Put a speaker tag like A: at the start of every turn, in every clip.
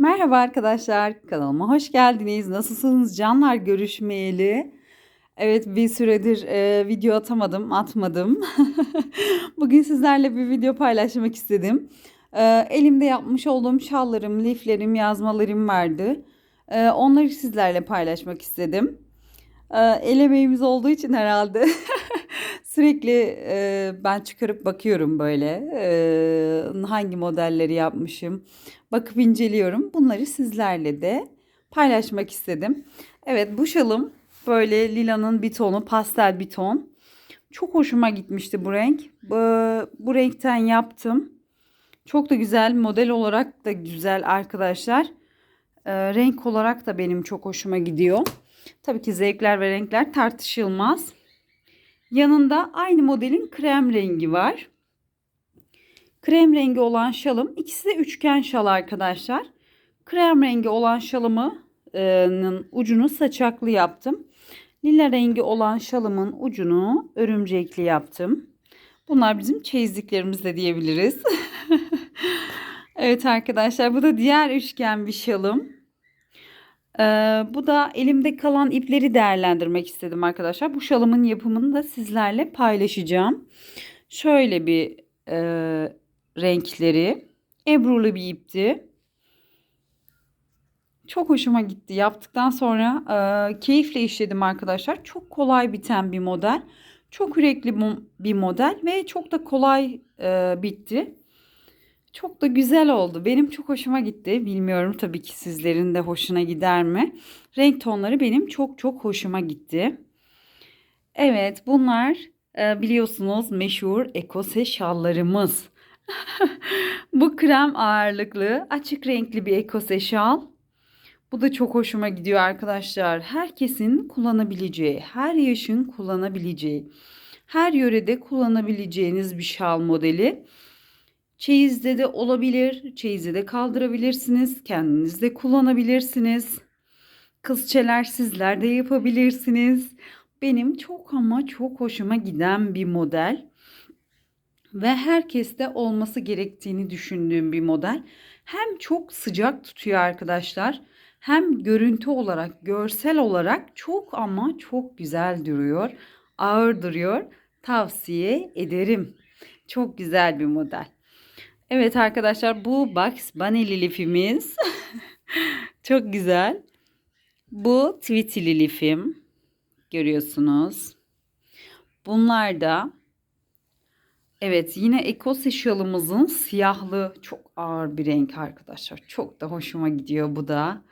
A: Merhaba arkadaşlar, kanalıma hoş geldiniz. Nasılsınız canlar görüşmeyeli? Evet bir süredir e, video atamadım, atmadım. Bugün sizlerle bir video paylaşmak istedim. E, elimde yapmış olduğum şallarım, liflerim, yazmalarım vardı. E, onları sizlerle paylaşmak istedim. E, el emeğimiz olduğu için herhalde sürekli e, ben çıkarıp bakıyorum böyle. E, hangi modelleri yapmışım bakıp inceliyorum. Bunları sizlerle de paylaşmak istedim. Evet bu şalım böyle lilanın bir tonu pastel bir ton. Çok hoşuma gitmişti bu renk. Bu, bu renkten yaptım. Çok da güzel model olarak da güzel arkadaşlar. Ee, renk olarak da benim çok hoşuma gidiyor. Tabii ki zevkler ve renkler tartışılmaz. Yanında aynı modelin krem rengi var. Krem rengi olan şalım. ikisi de üçgen şal arkadaşlar. Krem rengi olan şalımın ucunu saçaklı yaptım. Lila rengi olan şalımın ucunu örümcekli yaptım. Bunlar bizim çeyizliklerimiz de diyebiliriz. evet arkadaşlar bu da diğer üçgen bir şalım. Ee, bu da elimde kalan ipleri değerlendirmek istedim arkadaşlar. Bu şalımın yapımını da sizlerle paylaşacağım. Şöyle bir e, renkleri. Ebrulu bir ipti. Çok hoşuma gitti. Yaptıktan sonra e, keyifle işledim arkadaşlar. Çok kolay biten bir model. Çok yürekli bir model ve çok da kolay e, bitti. Çok da güzel oldu. Benim çok hoşuma gitti. Bilmiyorum tabii ki sizlerin de hoşuna gider mi? Renk tonları benim çok çok hoşuma gitti. Evet bunlar e, biliyorsunuz meşhur ekose şallarımız. Bu krem ağırlıklı açık renkli bir ekose şal. Bu da çok hoşuma gidiyor arkadaşlar. Herkesin kullanabileceği, her yaşın kullanabileceği, her yörede kullanabileceğiniz bir şal modeli. Çeyizde de olabilir, çeyizde de kaldırabilirsiniz, kendiniz de kullanabilirsiniz. Kızçeler sizler de yapabilirsiniz. Benim çok ama çok hoşuma giden bir model ve herkeste olması gerektiğini düşündüğüm bir model. Hem çok sıcak tutuyor arkadaşlar hem görüntü olarak, görsel olarak çok ama çok güzel duruyor. Ağır duruyor. Tavsiye ederim. Çok güzel bir model. Evet arkadaşlar bu Bugs Bunny lifimiz. çok güzel. Bu Tweety lifim. Görüyorsunuz. Bunlar da Evet yine ekose şalımızın siyahlı çok ağır bir renk arkadaşlar. Çok da hoşuma gidiyor bu da.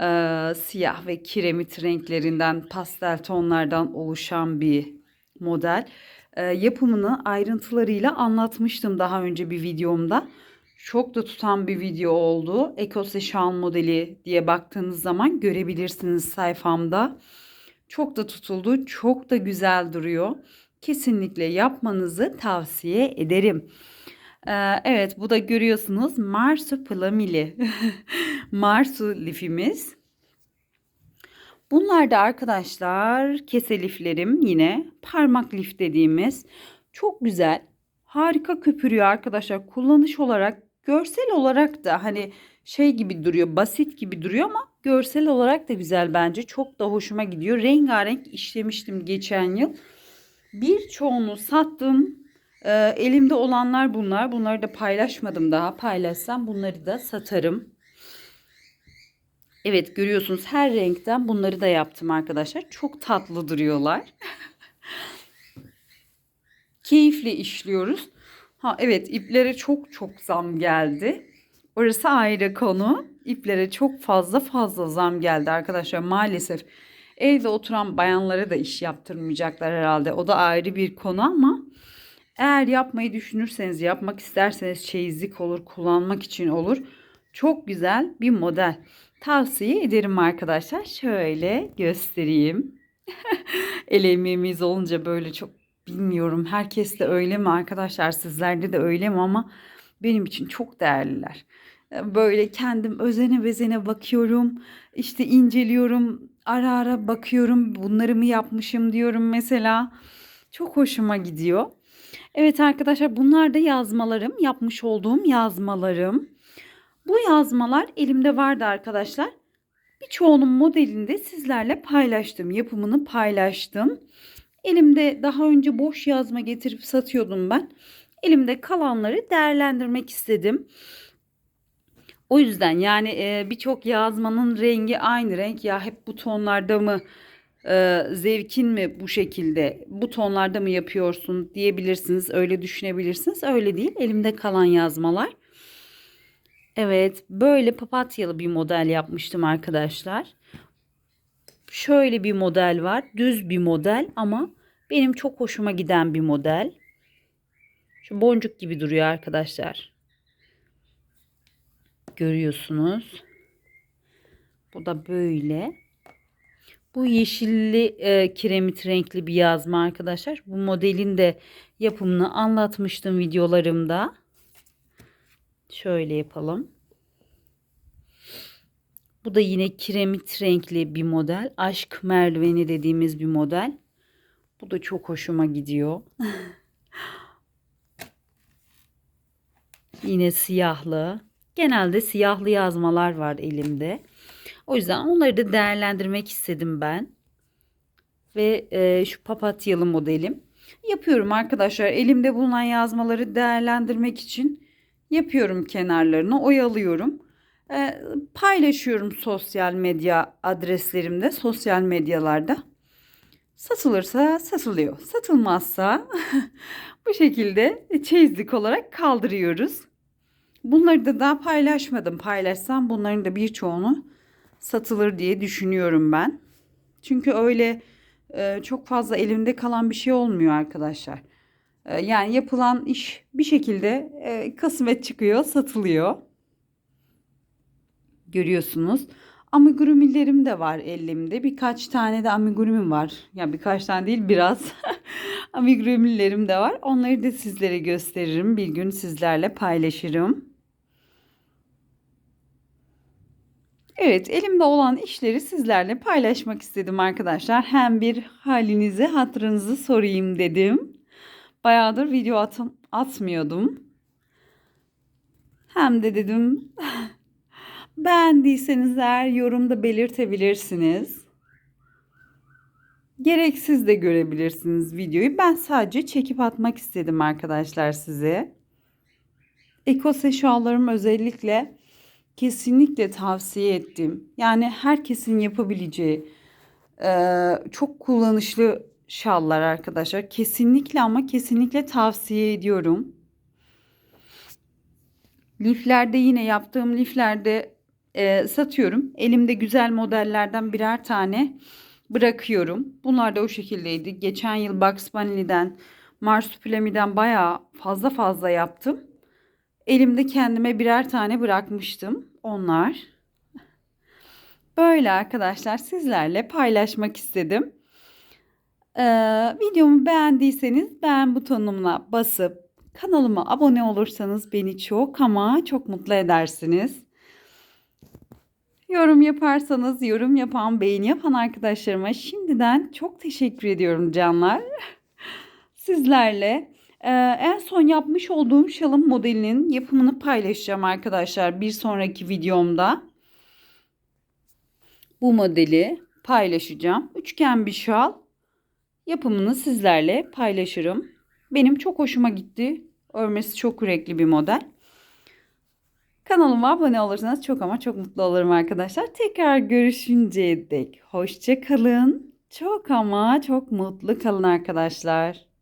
A: Ee, siyah ve kiremit renklerinden pastel tonlardan oluşan bir model. Ee, yapımını ayrıntılarıyla anlatmıştım daha önce bir videomda. Çok da tutan bir video oldu. Ekose şal modeli diye baktığınız zaman görebilirsiniz sayfamda. Çok da tutuldu. Çok da güzel duruyor kesinlikle yapmanızı tavsiye ederim. Ee, evet bu da görüyorsunuz marsupilami marsu lifimiz. Bunlar da arkadaşlar kese liflerim yine parmak lif dediğimiz çok güzel harika köpürüyor arkadaşlar kullanış olarak görsel olarak da hani şey gibi duruyor basit gibi duruyor ama görsel olarak da güzel bence çok da hoşuma gidiyor rengarenk işlemiştim geçen yıl Birçoğunu sattım. E, elimde olanlar bunlar. Bunları da paylaşmadım daha. Paylaşsam bunları da satarım. Evet görüyorsunuz her renkten bunları da yaptım arkadaşlar. Çok tatlı duruyorlar. Keyifle işliyoruz. Ha evet iplere çok çok zam geldi. Orası ayrı konu. İplere çok fazla fazla zam geldi arkadaşlar maalesef. Evde oturan bayanlara da iş yaptırmayacaklar herhalde. O da ayrı bir konu ama eğer yapmayı düşünürseniz, yapmak isterseniz çeyizlik olur, kullanmak için olur. Çok güzel bir model. Tavsiye ederim arkadaşlar. Şöyle göstereyim. El emeğimiz olunca böyle çok bilmiyorum. Herkes de öyle mi arkadaşlar? Sizlerde de öyle mi ama benim için çok değerliler. Böyle kendim özene bezene bakıyorum. işte inceliyorum ara ara bakıyorum bunları mı yapmışım diyorum mesela. Çok hoşuma gidiyor. Evet arkadaşlar bunlar da yazmalarım. Yapmış olduğum yazmalarım. Bu yazmalar elimde vardı arkadaşlar. Birçoğunun modelini de sizlerle paylaştım. Yapımını paylaştım. Elimde daha önce boş yazma getirip satıyordum ben. Elimde kalanları değerlendirmek istedim. O yüzden yani e, birçok yazmanın rengi aynı renk ya hep bu tonlarda mı e, zevkin mi bu şekilde bu tonlarda mı yapıyorsun diyebilirsiniz öyle düşünebilirsiniz öyle değil elimde kalan yazmalar evet böyle papatyalı bir model yapmıştım arkadaşlar şöyle bir model var düz bir model ama benim çok hoşuma giden bir model şu boncuk gibi duruyor arkadaşlar görüyorsunuz. Bu da böyle. Bu yeşilli e, kiremit renkli bir yazma arkadaşlar. Bu modelin de yapımını anlatmıştım videolarımda. Şöyle yapalım. Bu da yine kiremit renkli bir model. Aşk merdiveni dediğimiz bir model. Bu da çok hoşuma gidiyor. yine siyahlı. Genelde siyahlı yazmalar var elimde. O yüzden onları da değerlendirmek istedim ben. Ve e, şu papatyalı modelim. Yapıyorum arkadaşlar. Elimde bulunan yazmaları değerlendirmek için yapıyorum kenarlarını. Oyalıyorum. E, paylaşıyorum sosyal medya adreslerimde. Sosyal medyalarda. Satılırsa satılıyor. Satılmazsa bu şekilde çeyizlik olarak kaldırıyoruz. Bunları da daha paylaşmadım. Paylaşsam bunların da birçoğunu satılır diye düşünüyorum ben. Çünkü öyle e, çok fazla elimde kalan bir şey olmuyor arkadaşlar. E, yani yapılan iş bir şekilde e, kısmet çıkıyor, satılıyor. Görüyorsunuz. Amigurumilerim de var elimde. Birkaç tane de amigurumim var. Ya yani birkaç tane değil biraz. amigurumilerim de var. Onları da sizlere gösteririm. Bir gün sizlerle paylaşırım. Evet, elimde olan işleri sizlerle paylaşmak istedim arkadaşlar. Hem bir halinizi, hatırınızı sorayım dedim. Bayağıdır video atım, atmıyordum. Hem de dedim beğendiyseniz eğer yorumda belirtebilirsiniz. Gereksiz de görebilirsiniz videoyu. Ben sadece çekip atmak istedim arkadaşlar size. Ekose şallarım özellikle kesinlikle tavsiye ettim. Yani herkesin yapabileceği çok kullanışlı şallar arkadaşlar. Kesinlikle ama kesinlikle tavsiye ediyorum. Liflerde yine yaptığım liflerde e, satıyorum. Elimde güzel modellerden birer tane bırakıyorum. Bunlar da o şekildeydi. Geçen yıl Bugs Bunny'den, Marsupilami'den bayağı fazla fazla yaptım. Elimde kendime birer tane bırakmıştım. Onlar. Böyle arkadaşlar sizlerle paylaşmak istedim. Ee, videomu beğendiyseniz beğen butonuna basıp kanalıma abone olursanız beni çok ama çok mutlu edersiniz. Yorum yaparsanız yorum yapan, beğeni yapan arkadaşlarıma şimdiden çok teşekkür ediyorum canlar. Sizlerle ee, en son yapmış olduğum şalım modelinin yapımını paylaşacağım arkadaşlar bir sonraki videomda. Bu modeli paylaşacağım. Üçgen bir şal yapımını sizlerle paylaşırım. Benim çok hoşuma gitti. Örmesi çok yürekli bir model. Kanalıma abone olursanız çok ama çok mutlu olurum arkadaşlar. Tekrar görüşünceye dek hoşça kalın. Çok ama çok mutlu kalın arkadaşlar.